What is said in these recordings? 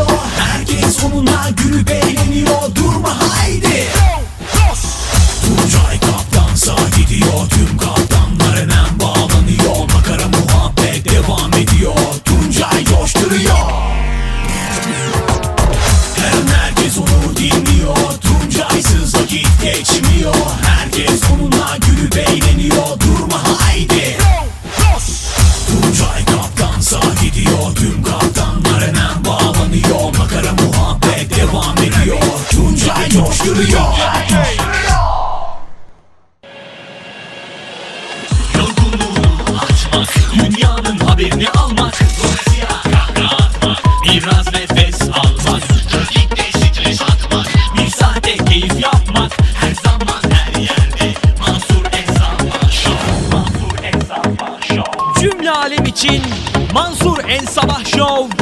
geçmiyor Herkes onunla gülüp eğleniyor. Durma haydi. Tuncay kaptansa gidiyor. Tüm kaptanlar hemen bağlanıyor. Makara muhabbet devam ediyor. Tuncay coşturuyor. Herkes onu dinliyor. Tuncaysız vakit geçmiyor. Herkes onunla gülüp eğleniyor. Durma haydi devam ediyor Tuncay coşturuyor. Yorgunluğunu atmak Dünyanın haberini almak. Dolayısıyla atmak Biraz nefes almak. Trafikte stres atmak. Bir saatte keyif yapmak. Her zaman her yerde. Mansur Ensar Show Mansur Ensar Show Cümle alem için Mansur En Sabah Show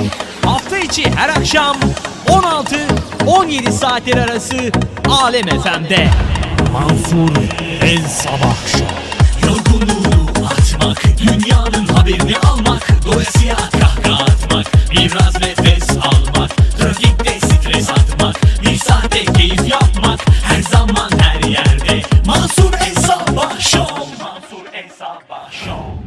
hafta içi her akşam 17 saatler arası Alem FM'de. Mansur El Sabah Show. Yorgunluğunu atmak, dünyanın haberini almak, doyasıya kahkaha atmak, biraz nefes almak, trafikte stres atmak, bir saatte keyif yapmak, her zaman her yerde. Mansur El Sabah Show. Mansur El Sabah Show.